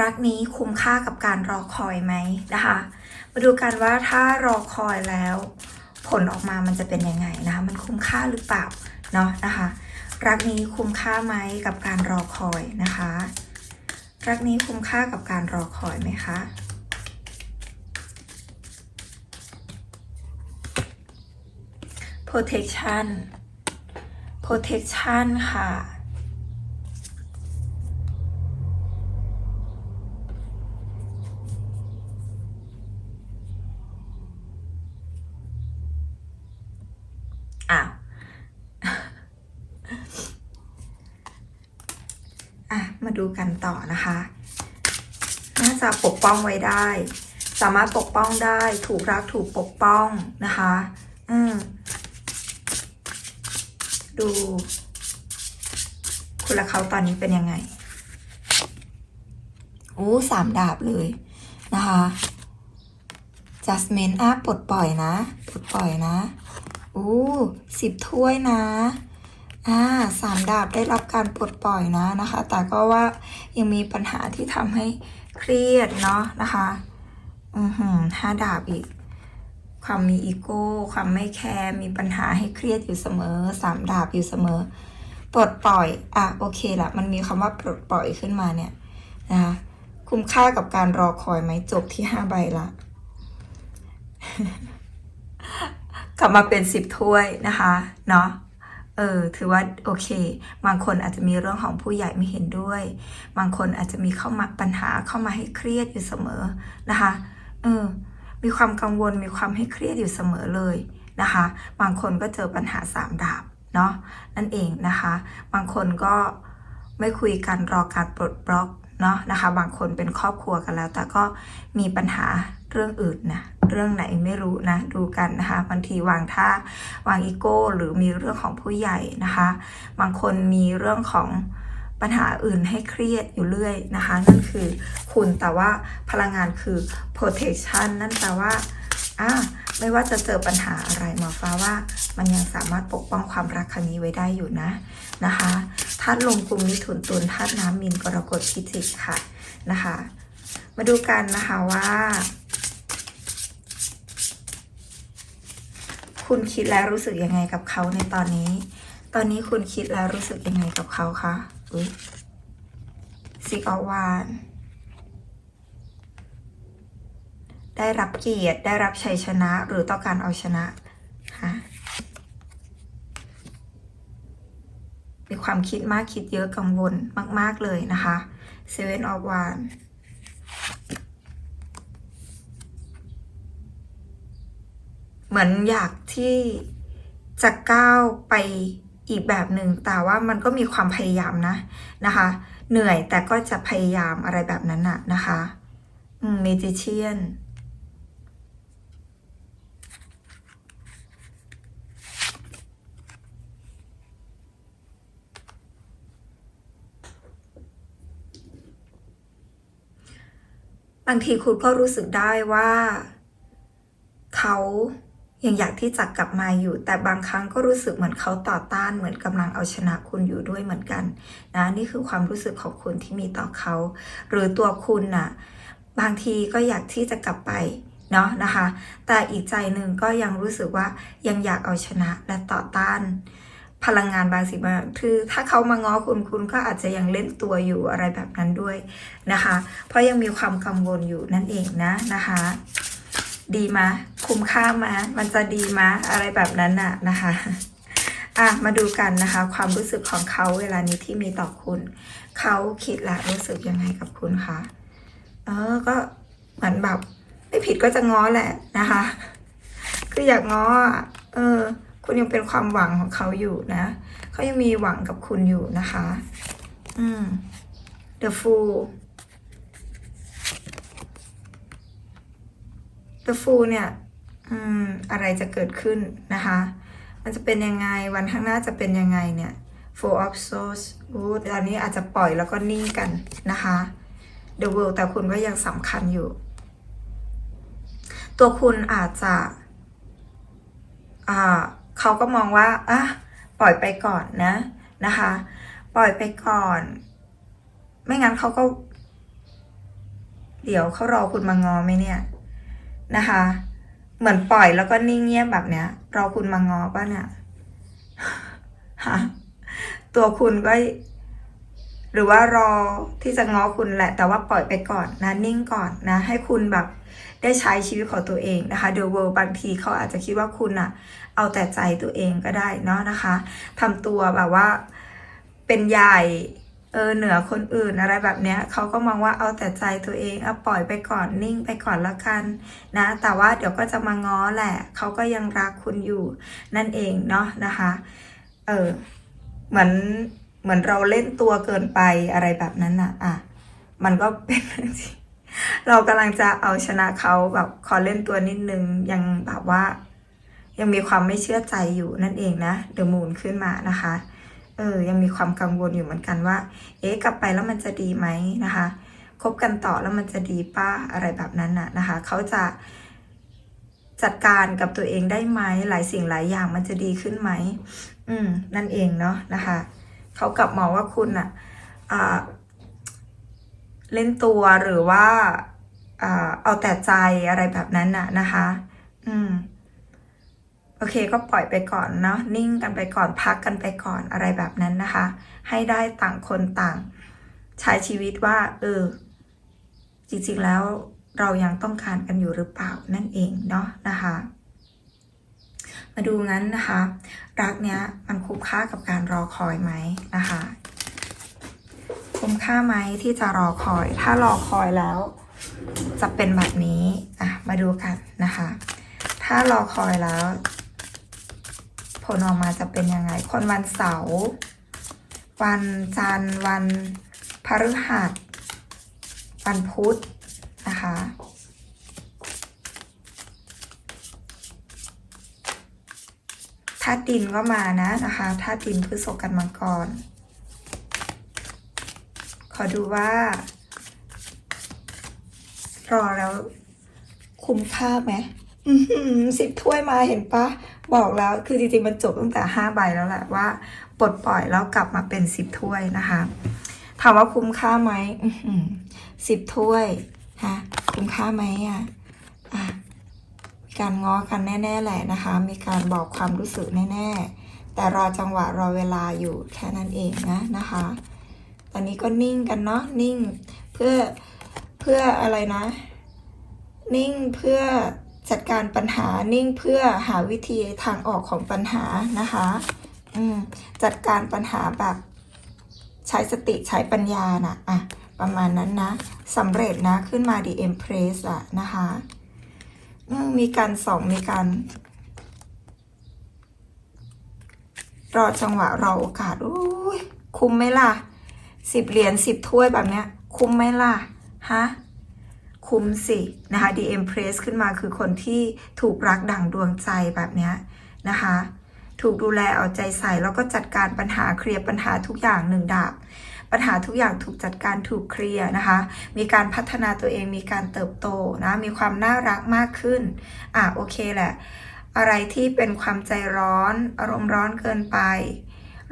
รักนี้คุ้มค่ากับการรอคอยไหมนะคะ มาดูกันว่าถ้ารอคอยแล้ว ผลออกมามันจะเป็นยังไงนะคะ มันคุ้มค่าหรือเปล่าเนาะนะคะ รักนี้คุ้มค่าไหมกับการรอคอยนะคะ รักนี้คุ้มค่ากับการรอคอยไหมคะ protection protection ค่ะ อะมาดูกันต่อนะคะ น่าจะปกป้องไว้ได้ สามารถปกป้องได้ ถูกรักถูกปกป้องนะคะ อืมดู คุณและเขาตอนนี้เป็นยังไงโอ้สามดาบเลยนะคะ Jasmine อะปลดปล่อยนะ ปลดปล่อยนะโอ้สิบถ้วยนะ อ่าสามดาบได้รับการปลดปล่อยนะนะคะ แต่ก็ว่ายังมีปัญหาที่ทำให้เครียดเนาะนะคะ อือหือห้าดาบอีก ความมีอีโก้ ความไม่แคร์ มีปัญหาให้เครียดอยู่เสมอ สามดาบอยู่เสมอ ปลดปล่อย อะโอเคละมันมีคำว่าปลดปล่อยขึ้นมาเนี่ยนะคะคุ้มค่ากับการรอคอยไหมจบที่ห้าใบละกลับมาเป็นสิบถ้วยนะคะ เนาะ เออถือว่าโอเค บางคนอาจจะมีเรื่องของผู้ใหญ่ไม่เห็นด้วย บางคนอาจจะมีเข้ามาปัญหาเข้ามาให้เครียดอยู่เสมอนะคะเออมีความกังวลมีความให้เครียดอยู่เสมอเลยนะคะ บางคนก็เจอปัญหาสามดาบเนาะนั่นเองนะคะ บางคนก็ไม่คุยกันรอการปลดบล็อกเนาะนะคะ บางคนเป็นครอบครัวกันแล้ว แต่ก็มีปัญหาเรื่องอื่นนะ เรื่องไหนไม่รู้นะดูกันนะคะบางทีวางท่าวางอีโก้ หรือมีเรื่องของผู้ใหญ่นะคะ บางคนมีเรื่องของปัญหาอื่นให้เครียดอยู่เรื่อยนะคะ นั่นคือคุณแต่ว่าพลังงานคือ protection นั่นแปลว่าอ่าไม่ว่าจะเจอปัญหาอะไรหมอฟ้าว่า มันยังสามารถปกป้องความรักครั้งนี้ไว้ได้อยู่นะนะคะธาตุลมกลุ่มมิถุนตุลธาตุน้ำมินกรกฎพิจิกค่ะนะคะ มาดูกันนะคะว่า คุณคิดแล้วรู้สึกยังไงกับเขาในตอนนี้ ตอนนี้คุณคิดแล้วรู้สึกยังไงกับเขาคะอุ้ยสิกอวานได้รับเกียรติได้รับชัยชนะหรือต้องการเอาชนะฮะมีความคิดมากคิดเยอะกังวลมาก ๆ เลยนะคะ Seven of Wands เหมือนอยากที่จะก้าวไปอีกแบบหนึ่งแต่ว่ามันก็มีความพยายามนะนะคะ เหนื่อยแต่ก็จะพยายามอะไรแบบนั้นน่ะนะคะอืม Magician บางทีคุณก็รู้สึกได้ว่า เขา ยังอยากที่จะกลับมาอยู่ แต่บางครั้งก็รู้สึกเหมือนเขาต่อต้านเหมือนกำลังเอาชนะคุณอยู่ด้วยเหมือนกันนะนี่คือความรู้สึกของคุณที่มีต่อเขา หรือตัวคุณน่ะบางทีก็อยากที่จะกลับไปเนาะนะคะ แต่อีกใจหนึ่งก็ยังรู้สึกว่ายังอยากเอาชนะและต่อต้าน พลังงานบางสิ่งบางอย่างคือถ้าเขามาง้อคุณคุณก็อาจจะยังเล่นตัวอยู่อะไรแบบนั้นด้วยนะคะ เพราะยังมีความกังวลอยู่นั่นเองนะนะคะ ดีมะคุ้มค่ามะมันจะดีมะอะไรแบบนั้นน่ะนะคะอะมาดูกันนะคะ ความรู้สึกของเขาเวลานี้ที่มีต่อคุณ เขาคิดและรู้สึกยังไงกับคุณคะเออก็เหมือนแบบไม่ผิดก็จะง้อแหละนะคะ คืออยากง้อเออ คุณยังเป็นความหวังของเขาอยู่นะเขายังมีหวังกับคุณอยู่นะคะ อืม The Fool The Fool เนี่ยอืมอะไรจะเกิดขึ้นนะคะ มันจะเป็นยังไงวันข้างหน้าจะเป็นยังไงเนี่ย Four of Swords อู้ตอนนี้อาจจะปล่อยแล้วก็นิ่งกันนะคะ The World แต่คุณก็ยังสำคัญอยู่ ตัวคุณอาจจะอ่าเขาก็มองว่าอะปล่อยไปก่อนนะนะคะ ปล่อยไปก่อน ไม่งั้นเขาก็ เดี๋ยวเขารอคุณมางอไหมเนี่ย นะคะ เหมือนปล่อยแล้วก็นิ่งเงียบแบบเนี้ยรอคุณมางอป่ะเนี่ยฮะตัวคุณก็ หรือว่ารอที่จะง้อคุณแหละ แต่ว่าปล่อยไปก่อนนะนิ่งก่อนนะ ให้คุณแบบได้ใช้ชีวิตของตัวเองนะคะ The World บางทีเขาอาจจะคิดว่าคุณอะเอาแต่ใจตัวเองก็ได้เนาะนะคะทำตัวแบบว่าเป็นใหญ่ เออเหนือคนอื่นอะไรแบบเนี้ยเขาก็มองว่าเอาแต่ใจตัวเองเอาปล่อยไปก่อนนิ่งไปก่อนละกันนะ แต่ว่าเดี๋ยวก็จะมาง้อแหละเขาก็ยังรักคุณอยู่ นั่นเองเนาะนะคะเออเหมือนเหมือนเราเล่นตัวเกินไปอะไรแบบนั้นน่ะอะมันก็เป็นเรื่องที่เรากำลังจะเอาชนะเขาแบบขอเล่นตัวนิดนึงยังแบบว่า ยังมีความไม่เชื่อใจอยู่นั่นเองนะเดอะมูนขึ้นมานะคะ เออ ยังมีความกังวลอยู่เหมือนกันว่า เอ๊ะ กลับไปแล้วมันจะดีไหมนะคะ คบกันต่อแล้วมันจะดีป้าอะไรแบบนั้นน่ะนะคะ เขาจะจัดการกับตัวเองได้ไหม หลายสิ่งหลายอย่างมันจะดีขึ้นไหม อืม นั่นเองเนาะนะคะ เขากลับมองว่าคุณอะอ่าเล่นตัวหรือว่าอ่าเอาแต่ใจอะไรแบบนั้นน่ะนะคะ อืม โอเคก็ปล่อยไปก่อนเนาะนิ่งกันไปก่อนพักกันไปก่อนอะไรแบบนั้นนะคะ ให้ได้ต่างคนต่างใช้ชีวิตว่า เออ จริงๆแล้วเรายังต้องการกันอยู่หรือเปล่านั่นเองเนาะนะคะ มาดูงั้นนะคะ รักเนี้ยมันคุ้มค่ากับการรอคอยไหมนะคะ คุ้มค่าไหมที่จะรอคอย ถ้ารอคอยแล้ว จะเป็นแบบนี้อะมาดูกันนะคะ ถ้ารอคอยแล้ว ผลออกมาจะเป็นยังไง คนวันเสาร์วันจันทร์วันพฤหัสวันพุธนะคะธาตุดินก็มานะนะคะธาตุดินพฤษภกันมังกร ขอดูว่า รอแล้วคุ้มค่าไหมสิบถ้วยมาเห็นปะ บอกแล้วคือจริงๆมันจบตั้งแต่ห้าใบแล้วแหละว่าปลดปล่อยแล้วกลับมาเป็นสิบถ้วยนะคะ ถามว่าคุ้มค่าไหมสิบถ้วยฮะคุ้มค่าไหมอะอะมีการง้อกันแน่ ๆ แหละนะคะ มีการบอกความรู้สึกแน่ ๆ แต่รอจังหวะรอเวลาอยู่แค่นั้นเองนะนะคะ ตอนนี้ก็นิ่งกันเนาะนิ่งเพื่อเพื่ออะไรนะ นิ่งเพื่อ จัดการปัญหานิ่งเพื่อหาวิธีทางออกของปัญหานะคะอืมจัดการปัญหาแบบใช้สติใช้ปัญญานะอะประมาณนั้นนะสำเร็จนะขึ้นมาดีเอ็มเพรสอะนะคะมีการส่องมีการ รอจังหวะรอโอกาสอุ้ยคุ้มไหมล่ะสิบเหรียญสิบถ้วยแบบเนี้ย คุ้มไหมล่ะฮะ คุ้มสินะคะ DM Press ขึ้นมาคือคนที่ถูกรักดั่งดวงใจแบบนี้นะคะ ถูกดูแลเอาใจใส่แล้วก็จัดการปัญหาเคลียร์ปัญหาทุกอย่างหนึ่งดาบปัญหาทุกอย่างถูกจัดการถูกเคลียร์นะคะ มีการพัฒนาตัวเองมีการเติบโตนะ มีความน่ารักมากขึ้น อะโอเคแหละ อะไรที่เป็นความใจร้อน อารมณ์ร้อนเกินไป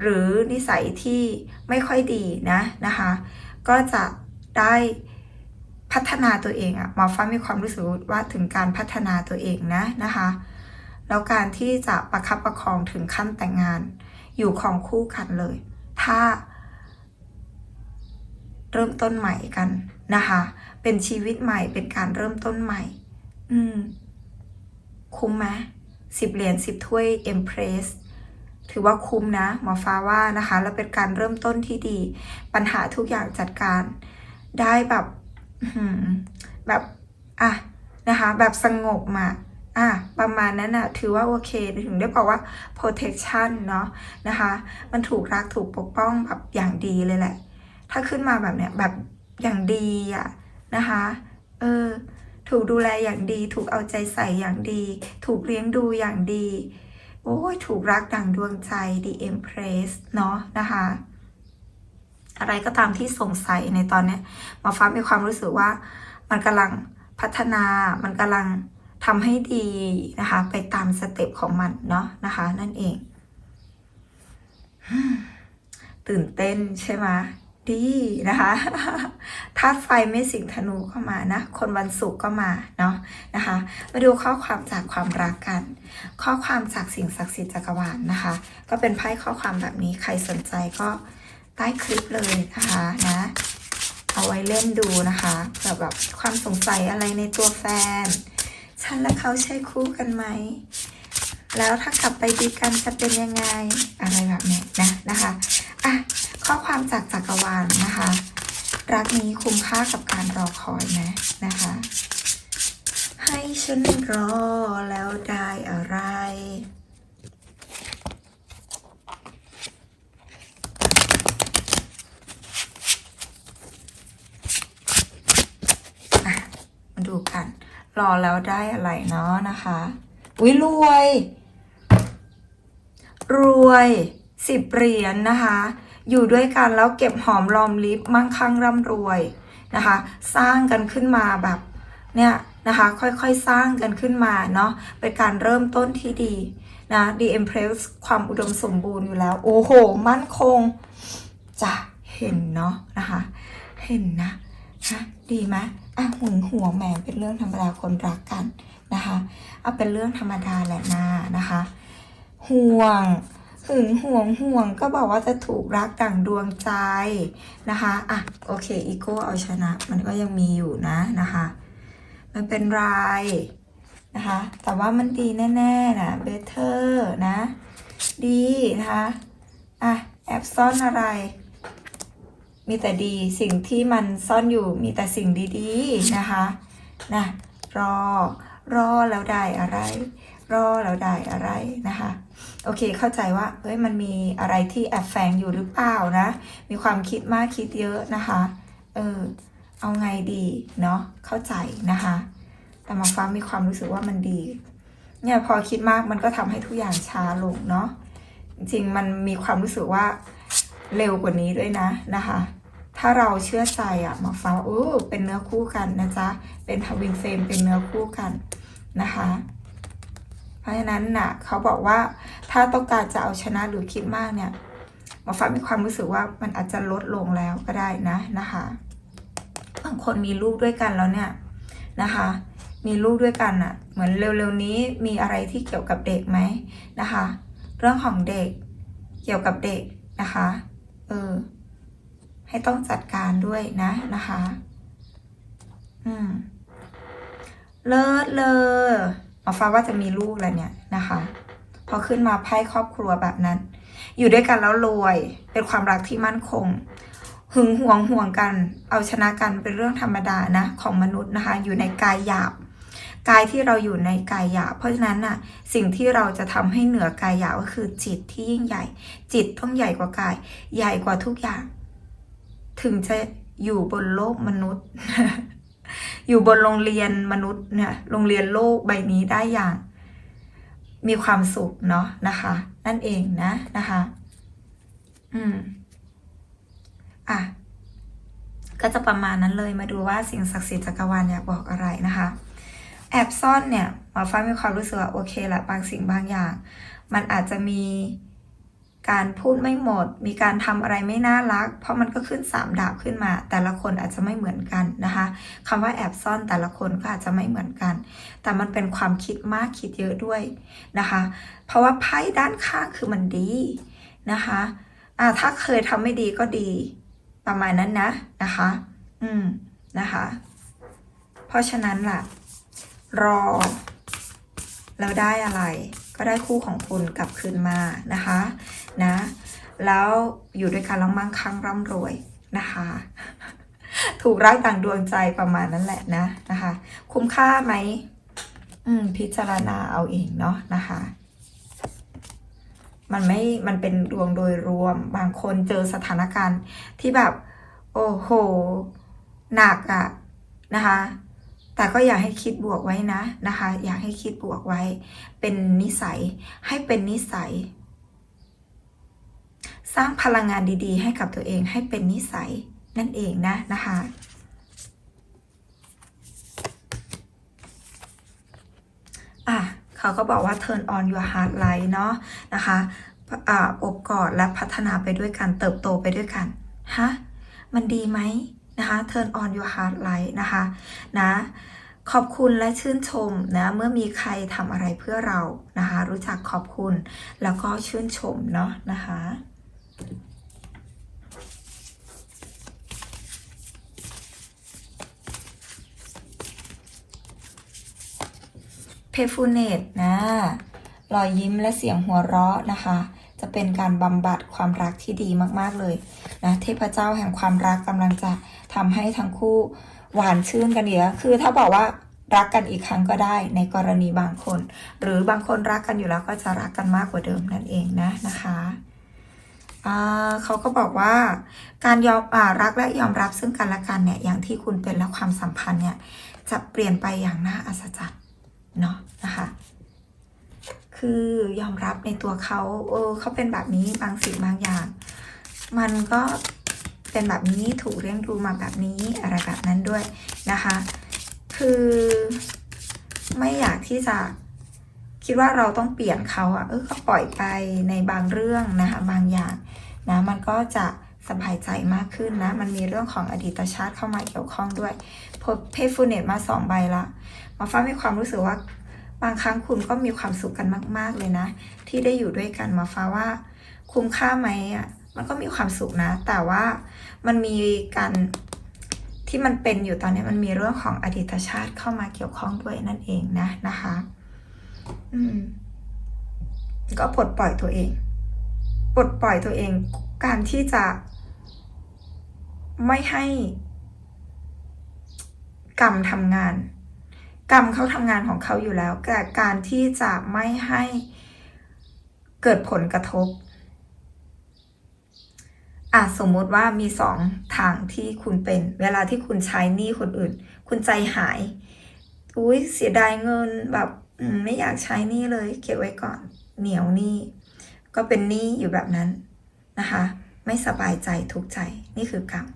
หรือนิสัยที่ไม่ค่อยดีนะนะคะ ก็จะได้ พัฒนาตัวเองอะหมอฟ้ามีความรู้สึกว่าถึงการพัฒนาตัวเองนะนะคะ แล้วการที่จะประคับประคองถึงขั้นแต่งงาน อยู่ของคู่กันเลย ถ้า เริ่มต้นใหม่กันนะคะ เป็นชีวิตใหม่เป็นการเริ่มต้นใหม่ อืม คุ้มไหมสิบเหรียญสิบถ้วยเอ็มเพรสถือว่าคุ้มนะหมอฟ้าว่านะคะ แล้วเป็นการเริ่มต้นที่ดี ปัญหาทุกอย่างจัดการ ได้แบบ แบบอะนะคะ แบบสงบมาอะประมาณนั้นนะถือว่าโอเค ถึงได้บอกว่า protection เนาะนะคะ มันถูกรักถูกปกป้องแบบอย่างดีเลยแหละ ถ้าขึ้นมาแบบเนี้ยแบบอย่างดีอะนะคะ เออ ถูกดูแลอย่างดี ถูกเอาใจใส่อย่างดี ถูกเลี้ยงดูอย่างดี โอ้ย ถูกรักดั่งดวงใจ The Empress เนาะนะคะ อะไรก็ตามที่สงสัยในตอนนี้หมาฟ้ามีความรู้สึกว่า มันกำลังพัฒนา มันกำลังทำให้ดีนะคะ ไปตามสเต็ปของมันเนาะนะคะ นั่นเอง ตื่นเต้นใช่ไหมดีนะคะธาตุไฟไม่สิงธนูเข้ามานะ คนวันศุกร์ก็มาเนาะนะคะ มาดูข้อความจากความรักกัน ข้อความจากสิ่งศักดิ์สิทธิ์จักรวาลนะคะ ก็เป็นไพ่ข้อความแบบนี้ใครสนใจก็ ใต้คลิปเลยนะคะนะ เอาไว้เล่นดูนะคะเผื่อแบบความสงสัยอะไรในตัวแฟน ฉันและเขาใช่คู่กันไหม แล้วถ้ากลับไปดีกันจะเป็นยังไงอะไรแบบนี้นะนะคะอะข้อความจากจักรวาลนะคะ รักนี้คุ้มค่ากับการรอคอยไหมนะคะ ให้ฉันรอแล้วได้อะไร อะ มาดูกัน รอแล้วได้อะไรเนาะนะคะอุ้ยรวย รวยสิบเหรียญนะคะ อยู่ด้วยกันแล้วเก็บหอมรอมริบมั่งคั่งร่ำรวยนะคะ สร้างกันขึ้นมาแบบเนี่ยนะคะค่อยๆสร้างกันขึ้นมาเนาะเป็นการเริ่มต้นที่ดีนะ The Empress ความอุดมสมบูรณ์อยู่แล้ว โอ้โห มั่นคงจะเห็นเนาะนะคะ เห็นนะฮะ ดีไหมอะหึงหวงแหมเป็นเรื่องธรรมดาคนรักกันนะคะเอาเป็นเรื่องธรรมดาแหละนานะคะห่วงหึงห่วงห่วงก็บอกว่าจะถูกรักดั่งดวงใจนะคะอะโอเคอีโก้เอาชนะ มันก็ยังมีอยู่นะนะคะมันเป็นไรนะคะแต่ว่ามันดีแน่ๆนะเบเ t อร์นะ ดีนะคะอะแอบซ่อนอะไร มีแต่ดีสิ่งที่มันซ่อนอยู่มีแต่สิ่งดีๆนะคะนะรอรอแล้วได้อะไร รอแล้วได้อะไรนะคะ โอเคเข้าใจว่าเฮ้ยมันมีอะไรที่แอบแฝงอยู่หรือเปล่านะ มีความคิดมากคิดเยอะนะคะเออเอาไงดีเนาะเข้าใจนะคะ แต่มาฟ้ามีความรู้สึกว่ามันดี เนี่ยพอคิดมากมันก็ทำให้ทุกอย่างช้าลงเนาะจริงมันมีความรู้สึกว่าเร็วกว่านี้ด้วยนะนะคะ ถ้าเราเชื่อใจอะหมอฟ้าว่าโอ้เป็นเนื้อคู่กันนะจ๊ะ เป็นทวินเฟรมเป็นเนื้อคู่กันนะคะ เพราะฉะนั้นน่ะเขาบอกว่าถ้าต้องการจะเอาชนะหรือคิดมากเนี่ยหมอฟ้ามีความรู้สึกว่ามันอาจจะลดลงแล้วก็ได้นะนะคะบางคนมีลูกด้วยกันแล้วเนี่ยนะคะ มีลูกด้วยกันอะเหมือนเร็วๆนี้มีอะไรที่เกี่ยวกับเด็กไหมนะคะ เรื่องของเด็กเกี่ยวกับเด็กนะคะ เออ ให้ต้องจัดการด้วยนะนะคะ อืม เลิศเลยหมอฟ้าว่าจะมีลูกแล้วเนี่ยนะคะ พอขึ้นมาไพ่ครอบครัวแบบนั้น อยู่ด้วยกันแล้วรวย เป็นความรักที่มั่นคง หึงหวงห่วงกัน เอาชนะกันเป็นเรื่องธรรมดานะ ของมนุษย์นะคะ อยู่ในกายหยาบกายที่เราอยู่ในกายหยาบเพราะฉะนั้นน่ะสิ่งที่เราจะทำให้เหนือกายหยาบก็คือจิตที่ยิ่งใหญ่ จิตต้องใหญ่กว่ากาย ใหญ่กว่าทุกอย่าง ถึงจะอยู่บนโลกมนุษย์ อยู่บนโรงเรียนมนุษย์เนี่ยโรงเรียนโลกใบนี้ได้อย่าง มีความสุขเนาะนะคะ นั่นเองนะนะคะ อืม อะ ก็จะประมาณนั้นเลยมาดูว่าสิ่งศักดิ์สิทธิ์จักรวาลอยากบอกอะไรนะคะ แอบซ่อนเนี่ยหมอฟ้ามีความรู้สึกว่าโอเคแหละบางสิ่งบางอย่าง มันอาจจะมี การพูดไม่หมด มีการทำอะไรไม่น่ารัก เพราะมันก็ขึ้นสามดาบขึ้นมา แต่ละคนอาจจะไม่เหมือนกันนะคะคำว่าแอบซ่อนแต่ละคนก็อาจจะไม่เหมือนกัน แต่มันเป็นความคิดมากคิดเยอะด้วยนะคะ เพราะว่าไพ่ด้านข้างคือมันดีนะคะอ่าถ้าเคยทำไม่ดีก็ดีประมาณนั้นนะนะคะ อืมนะคะ เพราะฉะนั้นล่ะ รอ แล้วได้อะไร ก็ได้คู่ของคุณกลับคืนมานะคะนะแล้วอยู่ด้วยกันแล้วมั่งคั่งร่ำรวยนะคะ ถูกรักต่างดวงใจประมาณนั้นแหละนะนะคะ คุ้มค่าไหมอืม พิจารณาเอาเองเนาะนะคะ มันไม่ มันเป็นดวงโดยรวม บางคนเจอสถานการณ์ที่แบบ โอ้โห หนักอะนะคะ แต่ก็อยากให้คิดบวกไว้นะนะคะ อยากให้คิดบวกไว้ เป็นนิสัยให้เป็นนิสัย สร้างพลังงานดีๆ ให้กับตัวเองให้เป็นนิสัยนั่นเองนะนะคะอะเขาก็บอกว่า turn on your heart light เนาะนะคะอ่าอบกอดและพัฒนาไปด้วยกันเติบโตไปด้วยกันฮะมันดีไหม นะคะ turn on your heart light นะคะนะขอบคุณและชื่นชมนะเมื่อมีใครทำอะไรเพื่อเรานะคะ รู้จักขอบคุณแล้วก็ชื่นชมเนาะนะคะเพฟูเนตนะรอยยิ้มและเสียงหัวเราะนะคะ จะเป็นการบำบัดความรักที่ดีมาก ๆ เลยนะเทพเจ้าแห่งความรักกำลังจะ ทำให้ทั้งคู่หวานชื่นกันเดียวคือถ้าบอกว่ารักกันอีกครั้งก็ได้ในกรณีบางคน หรือบางคนรักกันอยู่แล้วก็จะรักกันมากกว่าเดิมนั่นเองนะนะคะเขาก็บอกว่าการยอมอรักและยอมรับซึ่งกันและกันเนี่ยอย่างที่คุณเป็นและความสัมพันธ์เนี่ยจะเปลี่ยนไปอย่างน่าอัศจรรย์เนาะนะคะคือยอมรับในตัวเขาเออเขาเป็นแบบนี้บางสิ่งบางอย่าง มันก็ เป็นแบบนี้ถูกเลี้ยงดูมาแบบนี้อะไรแบบนั้นด้วยนะคะ คือไม่อยากที่จะคิดว่าเราต้องเปลี่ยนเขาอะเออก็ปล่อยไปในบางเรื่องนะคะบางอย่างนะมันก็จะสบายใจมากขึ้นนะ มันมีเรื่องของอดีตชาติเข้ามาเกี่ยวข้องด้วยพอเพฟูเนตมาสองใบละมาฟ้ามีความรู้สึกว่า บางครั้งคุณก็มีความสุขกันมาก ๆ เลยนะ ที่ได้อยู่ด้วยกันมาฟ้าว่า คุ้มค่าไหมอะมันก็มีความสุขนะ แต่ว่า มันมีการที่มันเป็นอยู่ตอนนี้มันมีเรื่องของอดีตชาติเข้ามาเกี่ยวข้องด้วยนั่นเองนะนะคะ อืม ก็ปลดปล่อยตัวเอง ปลดปล่อยตัวเอง การที่จะไม่ให้กรรมทำงาน กรรมเขาทำงานของเขาอยู่แล้ว แต่การที่จะไม่ให้เกิดผลกระทบ อะสมมุติว่ามีสองทางที่คุณเป็น เวลาที่คุณใช้หนี้คนอื่น คุณใจหาย อุ้ยเสียดายเงินแบบไม่อยากใช้หนี้เลย เก็บไว้ก่อน เหนียวหนี้ก็เป็นหนี้อยู่แบบนั้นนะคะ ไม่สบายใจทุกใจนี่คือกรรม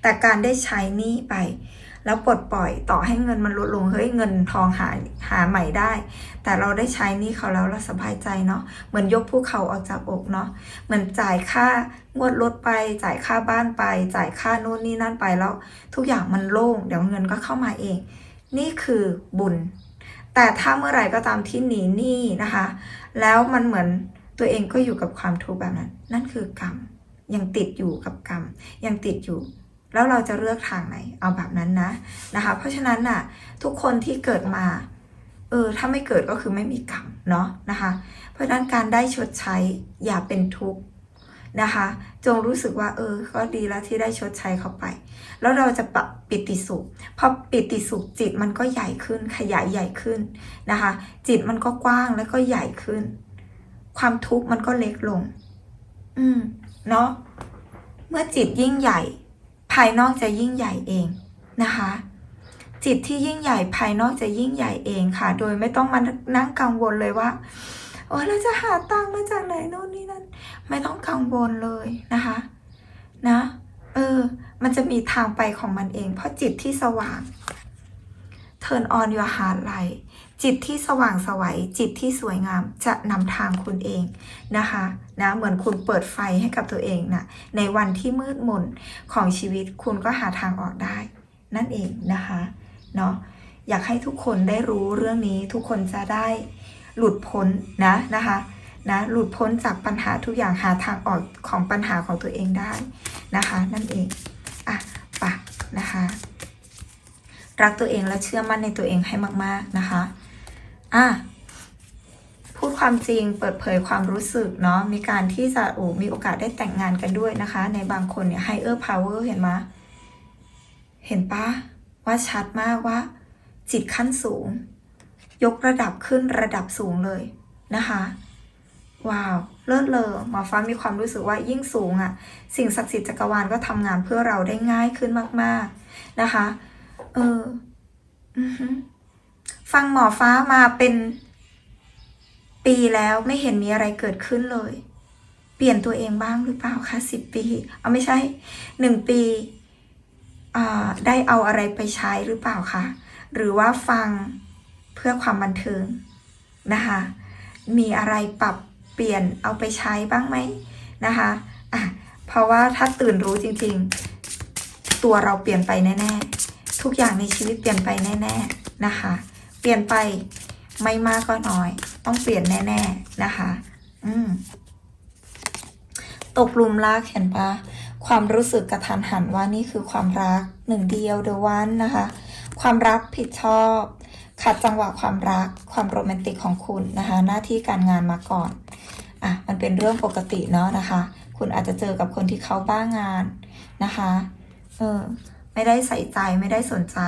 แต่การได้ใช้หนี้ไป แล้วปลดปล่อยต่อให้เงินมันลดลงเฮ้ยเงินทองหาหาใหม่ได้ แต่เราได้ใช้นี่เขาแล้วเราสบายใจเนาะเหมือนยกภูเขาออกจากอกเนาะเหมือนจ่ายค่างวดรถไป จ่ายค่าบ้านไป จ่ายค่านู่นนี่นั่นไปแล้ว ทุกอย่างมันโล่งเดี๋ยวเงินก็เข้ามาเอง นี่คือบุญ แต่ถ้าเมื่อไหร่ก็ตามที่หนีหนี้นะคะ แล้วมันเหมือนตัวเองก็อยู่กับความทุกข์แบบนั้น นั่นคือกรรมยังติดอยู่กับกรรม ยังติดอยู่ แล้วเราจะเลือกทางไหน เอาแบบนั้นนะนะคะ เพราะฉะนั้นน่ะทุกคนที่เกิดมา เออถ้าไม่เกิดก็คือไม่มีกรรมเนาะนะคะ เพราะฉะนั้นการได้ชดใช้อย่าเป็นทุกข์นะคะ จงรู้สึกว่าเออ ก็ดีแล้วที่ได้ชดใช้เข้าไป แล้วเราจะปรับปิติสุขพอปิติสุขจิตมันก็ใหญ่ขึ้นขยายใหญ่ขึ้นนะคะ จิตมันก็กว้างแล้วก็ใหญ่ขึ้น ความทุกข์มันก็เล็กลง อืมเนาะเมื่อจิตยิ่งใหญ่ายนอกจะยิ่งใหญ่เองนะคะ จิตที่ยิ่งใหญ่ภายนอกจะยิ่งใหญ่เองค่ะ โดยไม่ต้องมานั่งกังวลเลยว่าโอ้ยเราจะหาตังค์มาจากไหนโน่นนี่นั่นไม่ต้องกังวลเลยนะคะ นะ เออ มันจะมีทางไปของมันเอง เพราะจิตที่สว่าง turn on your heart light จิตที่สว่างไสวัยจิตที่สวยงามจะนำทางคุณเองนะคะนะเหมือนคุณเปิดไฟให้กับตัวเองนะในวันที่มืดมนของชีวิตคุณก็หาทางออกได้ นั่นเองนะคะเนาะอยากให้ทุกคนได้รู้เรื่องนี้ทุกคนจะได้หลุดพ้นนะนะคะนะหลุดพ้นจากปัญหาทุกอย่างหาทางออกของปัญหาของตัวเองได้นะคะ นั่นเองอะปะนะคะ รักตัวเองและเชื่อมั่นในตัวเองให้มาก ๆ นะคะ อะพูดความจริงเปิดเผยความรู้สึกเนาะมีการที่จะโอ้มีโอกาสได้แต่งงานกันด้วยนะคะ ในบางคนเนี่ย higher power เห็นไหมเห็นปะว่าชัดมากว่า จิตขั้นสูง ยกระดับขึ้นระดับสูงเลยนะคะว้าวเลิศเลอหมอฟ้ามีความรู้สึกว่ายิ่งสูงอะ่ะ สิ่งศักดิ์สิทธิ์จักรวาลก็ทำงานเพื่อเราได้ง่ายขึ้นมาก ๆนะคะ เอออือ ฟังหมอฟ้ามาเป็น ปีแล้วไม่เห็นมีอะไรเกิดขึ้นเลย เปลี่ยนตัวเองบ้างหรือเปล่าคะสิบปี เอาไม่ใช่หนึ่งปีอ่าได้เอาอะไรไปใช้หรือเปล่าคะหรือว่าฟังเพื่อความบันเทิงนะคะมีอะไรปรับเปลี่ยนเอาไปใช้บ้างไหมนะคะอะเพราะว่าถ้าตื่นรู้จริงตัวเราเปลี่ยนไปแน่ ๆ ทุกอย่างในชีวิตเปลี่ยนไปแน่ ๆ นะคะ เปลี่ยนไปไม่มากก็น้อย ต้องเปลี่ยนแน่ ๆนะคะ อืมตกหลุมรักเห็นปะความรู้สึกกระทันหันว่านี่คือความรักหนึ่งเดียวเดวันนะคะ ความรักผิดชอบ ขัดจังหวะความรัก ความโรแมนติกของคุณนะคะ หน้าที่การงานมาก่อนอะมันเป็นเรื่องปกติเนาะนะคะ คุณอาจจะเจอกับคนที่เขาบ้างานนะคะ เออ ไม่ได้ใส่ใจไม่ได้สนใจ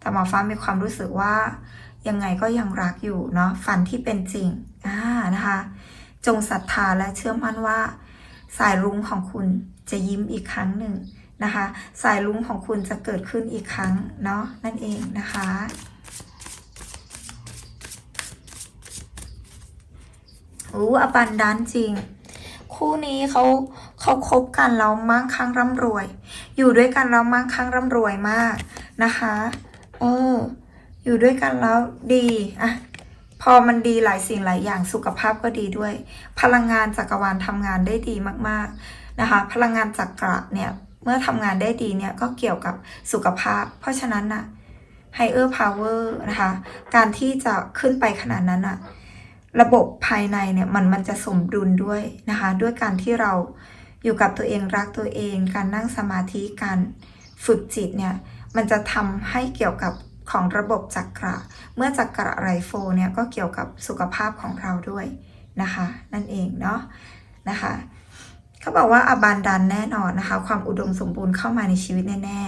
แต่หมอฟ้ามีความรู้สึกว่า ยังไงก็ยังรักอยู่เนาะฝันที่เป็นจริงอ่านะคะ จงศรัทธาและเชื่อมั่นว่า สายรุ้งของคุณจะยิ้มอีกครั้งหนึ่งนะคะ สายรุ้งของคุณจะเกิดขึ้นอีกครั้งเนาะนั่นเองนะคะอู้อบันดานจริง คู่นี้เขาเขาคบกันแล้วมั่งคั่งร่ำรวย อยู่ด้วยกันแล้วมั่งคั่งร่ำรวยมากนะคะ เออ อยู่ด้วยกันแล้วดีอะพอมันดีหลายสิ่งหลายอย่างสุขภาพก็ดีด้วย พลังงานจักรวาลทำงานได้ดีมาก ๆนะคะ พลังงานจักระเนี่ยเมื่อทำงานได้ดีเนี่ยก็เกี่ยวกับสุขภาพ เพราะฉะนั้นน่ะ higher power นะคะ การที่จะขึ้นไปขนาดนั้นน่ะระบบภายในเนี่ยมันมันจะสมดุลด้วยนะคะ ด้วยการที่เราอยู่กับตัวเองรักตัวเอง การนั่งสมาธิการฝึกจิตเนี่ย มันจะทำให้เกี่ยวกับของระบบจักระ เมื่อจักระไรโฟเนี่ยก็เกี่ยวกับสุขภาพของเราด้วยนะคะ นั่นเองเนาะนะคะเขาบอกว่าอบานดันแน่นอนนะคะ ความอุดมสมบูรณ์เข้ามาในชีวิตแน่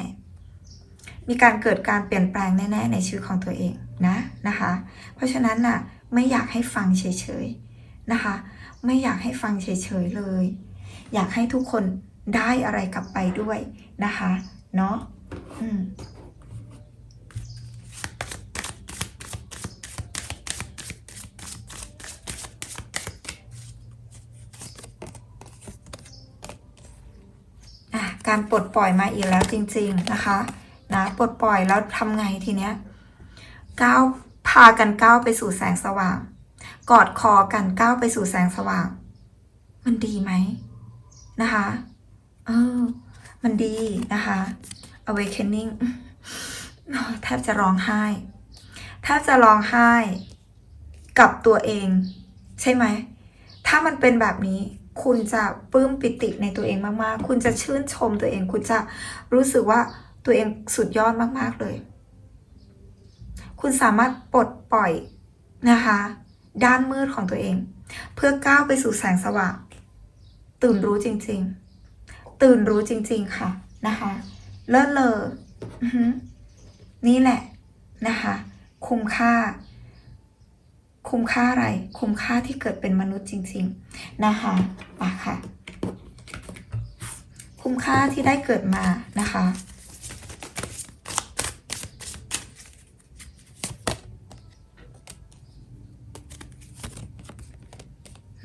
ๆ มีการเกิดการเปลี่ยนแปลงแน่ ๆ ในชีวิตของตัวเองนะนะคะ เพราะฉะนั้นน่ะไม่อยากให้ฟังเฉยๆนะคะ ไม่อยากให้ฟังเฉยๆเลย อยากให้ทุกคนได้อะไรกลับไปด้วยนะคะเนาะอืมอะ การปลดปล่อยมาอีกแล้วจริง ๆ นะคะนะปลดปล่อยแล้วทำไงทีเนี้ยก้าวพากันก้าวไปสู่แสงสว่าง กอดคอกันก้าวไปสู่แสงสว่าง มันดีไหมนะคะ เออ มันดีนะคะ awakening แทบจะร้องไห้แทบจะร้องไห้กับตัวเอง ใช่ไหม ถ้ามันเป็นแบบนี้คุณจะปลื้มปิติในตัวเองมากๆ คุณจะชื่นชมตัวเอง คุณจะรู้สึกว่าตัวเองสุดยอดมากๆเลย คุณสามารถปลดปล่อยนะคะ ด้านมืดของตัวเอง เพื่อก้าวไปสู่แสงสว่างตื่นรู้จริง ๆ ตื่นรู้จริง ๆ ค่ะนะคะ เลิศเลอนี่แหละนะคะ คุ้มค่า คุ้มค่าอะไร คุ้มค่าที่เกิดเป็นมนุษย์จริง ๆ นะคะปะค่ะ คุ้มค่าที่ได้เกิดมานะคะ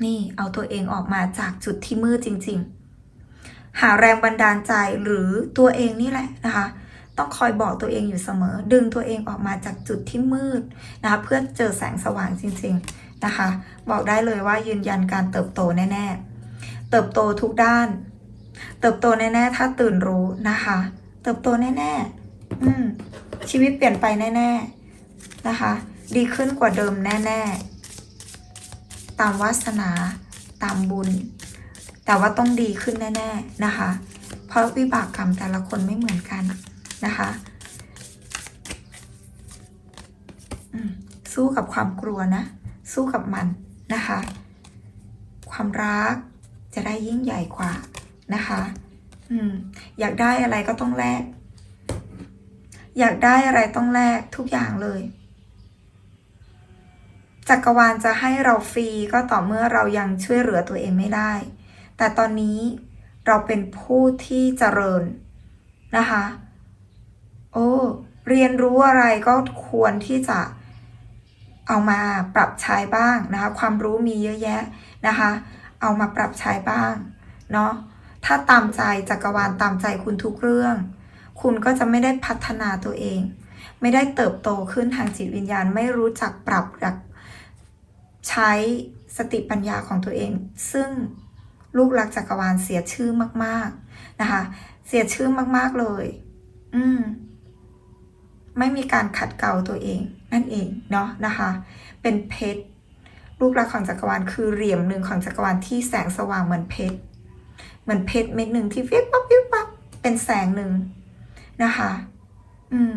นี่เอาตัวเองออกมาจากจุดที่มืดจริง ๆ หาแรงบันดาลใจหรือตัวเองนี่แหละนะคะ ต้องคอยบอกตัวเองอยู่เสมอ ดึงตัวเองออกมาจากจุดที่มืดนะคะเพื่อเจอแสงสว่างจริง ๆนะคะ บอกได้เลยว่ายืนยันการเติบโตแน่ ๆ เติบโตทุกด้าน เติบโตแน่ๆถ้าตื่นรู้นะคะ เติบโตแน่ๆอืมชีวิตเปลี่ยนไปแน่ ๆนะคะ ดีขึ้นกว่าเดิมแน่ ๆ ตามวาสนาตามบุญ แต่ว่าต้องดีขึ้นแน่ ๆนะคะ เพราะวิบากกรรมแต่ละคนไม่เหมือนกันนะคะสู้กับความกลัวนะ สู้กับมันนะคะ ความรักจะได้ยิ่งใหญ่กว่านะคะอืมอยากได้อะไรก็ต้องแลกอยากได้อะไรต้องแลกทุกอย่างเลยจักรวาลจะให้เราฟรีก็ต่อเมื่อเรายังช่วยเหลือตัวเองไม่ได้ แต่ตอนนี้เราเป็นผู้ที่เจริญนะคะ โอ้เรียนรู้อะไรก็ควรที่จะเอามาปรับใช้บ้างนะคะ ความรู้มีเยอะแยะนะคะ เอามาปรับใช้บ้างเนาะถ้าตามใจจักรวาลตามใจคุณทุกเรื่อง คุณก็จะไม่ได้พัฒนาตัวเอง ไม่ได้เติบโตขึ้นทางจิตวิญญาณ ไม่รู้จักปรับรักใช้สติปัญญาของตัวเอง ซึ่ง ลูกรักจักรวาลเสียชื่อมาก ๆนะคะ เสียชื่อมาก ๆเลย อืม ไม่มีการขัดเกลาตัวเอง นั่นเองเนาะนะคะ เป็นเพชรลูกรักของจักรวาลคือเหลี่ยมหนึ่งของจักรวาลที่แสงสว่างเหมือนเพชรเหมือนเพชรเม็ดหนึ่งที่วิบวับวิบวับเป็นแสงหนึ่งนะคะ อืม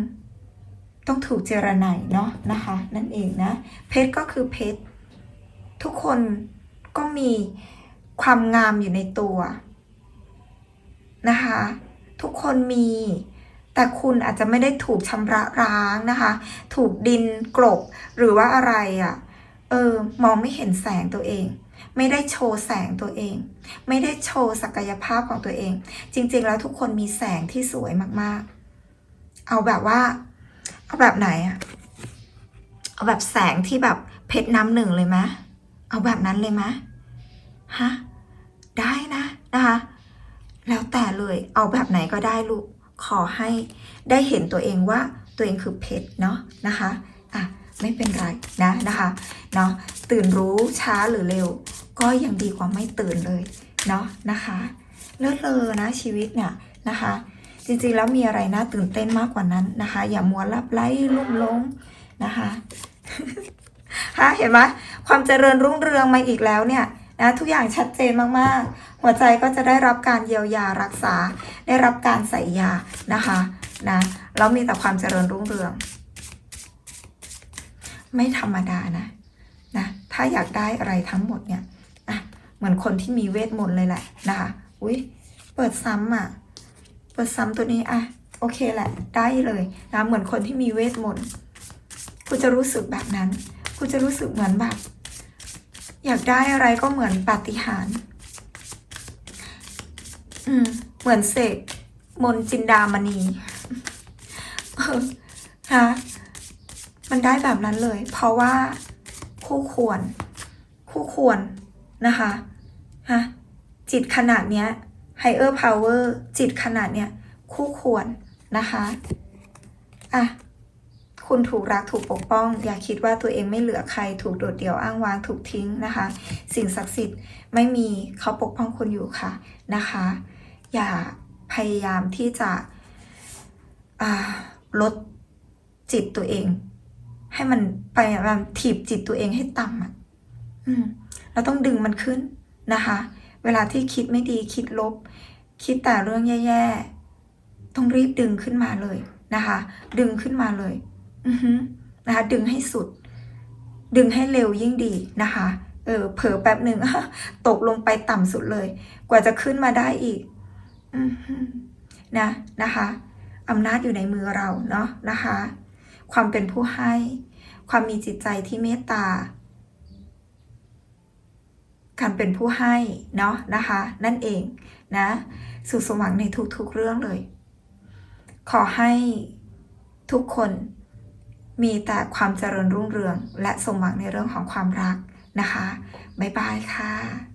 ต้องถูกเจรไนเนาะนะคะ นั่นเองนะ เพชรก็คือเพชรทุกคนก็มี ความงามอยู่ในตัวนะคะ ทุกคนมี แต่คุณอาจจะไม่ได้ถูกชำระร้างนะคะ ถูกดินกลบหรือว่าอะไรอะ่ะ เออ มองไม่เห็นแสงตัวเอง ไม่ได้โชว์แสงตัวเอง ไม่ได้โชว์ศักยภาพของตัวเอง จริง ๆ แล้วทุกคนมีแสงที่สวยมากๆ เอาแบบว่า เอาแบบไหนอะเอาแบบแสงที่แบบเพชรน้ำหนึ่งเลยไหมเอาแบบนั้นเลยไหมฮะ ได้นะนะคะแล้วแต่เลยเอาแบบไหนก็ได้ลูกขอให้ได้เห็นตัวเองว่าตัวเองคือเพชรเนาะนะคะอะไม่เป็นไรนะนะคะเนาะตื่นรู้ช้าหรือเร็ว ก็ยังดีกว่าไม่ตื่นเลยเนาะนะคะเลิศเลอนะชีวิตเนี่ยนะคะ จริงๆแล้วมีอะไรน่าตื่นเต้นมากกว่านั้นนะคะ อย่ามัวลับไล่ลุ่มลงนะคะฮะเห็นไหมความเจริญรุ่งเรืองมาอีกแล้วเนี่ย นะทุกอย่างชัดเจนมากๆ หัวใจก็จะได้รับการเยียวยารักษา ได้รับการใส่ยานะคะนะแล้วมีแต่ความเจริญรุ่งเรือง ไม่ธรรมดานะนะถ้าอยากได้อะไรทั้งหมดเนี่ยอะเหมือนคนที่มีเวทมนต์เลยแหละนะคะอุ้ยเปิดซ้ำอะเปิดซ้ำตัวนี้อะโอเคแหละได้เลยนะเหมือนคนที่มีเวทมนต์คุณจะรู้สึกแบบนั้น คุณจะรู้สึกเหมือนแบบ อยากได้อะไรก็เหมือนปาฏิหาริย์อืม เหมือนเสกมนจินดามณีเออนะมันได้แบบนั้นเลย เพราะว่าคู่ควร คู่ควรนะคะฮะจิตขนาดเนี้ย higher power จิตขนาดเนี้ยคู่ควรนะคะ อะ คุณถูกรักถูกปกป้อง อย่าคิดว่าตัวเองไม่เหลือใคร ถูกโดดเดี่ยวอ้างว้างถูกทิ้งนะคะ สิ่งศักดิ์สิทธิ์ไม่มีเขาปกป้องคุณอยู่ค่ะนะคะ อย่าพยายามที่จะลดจิตตัวเอง ให้มันไปมันถีบจิตตัวเองให้ต่ำอะเราต้องดึงมันขึ้นนะคะ เวลาที่คิดไม่ดีคิดลบ คิดแต่เรื่องแย่ๆ ต้องรีบดึงขึ้นมาเลยนะคะ ดึงขึ้นมาเลย นะคะดึงให้สุด ดึงให้เร็วยิ่งดีนะคะเออเผลอแป๊บหนึ่งตกลงไปต่ำสุดเลย กว่าจะขึ้นมาได้อีกอนะนะคะอำนาจอยู่ในมือเราเนาะนะคะ ความเป็นผู้ให้ ความมีจิตใจที่เมตตา การเป็นผู้ให้เนาะนะคะ นั่นเองนะสุขสมหวังในทุกๆเรื่องเลย ขอให้ทุกคน มีแต่ความเจริญรุ่งเรือง และสมหวังในเรื่องของความรักนะคะ บ๊ายบายค่ะ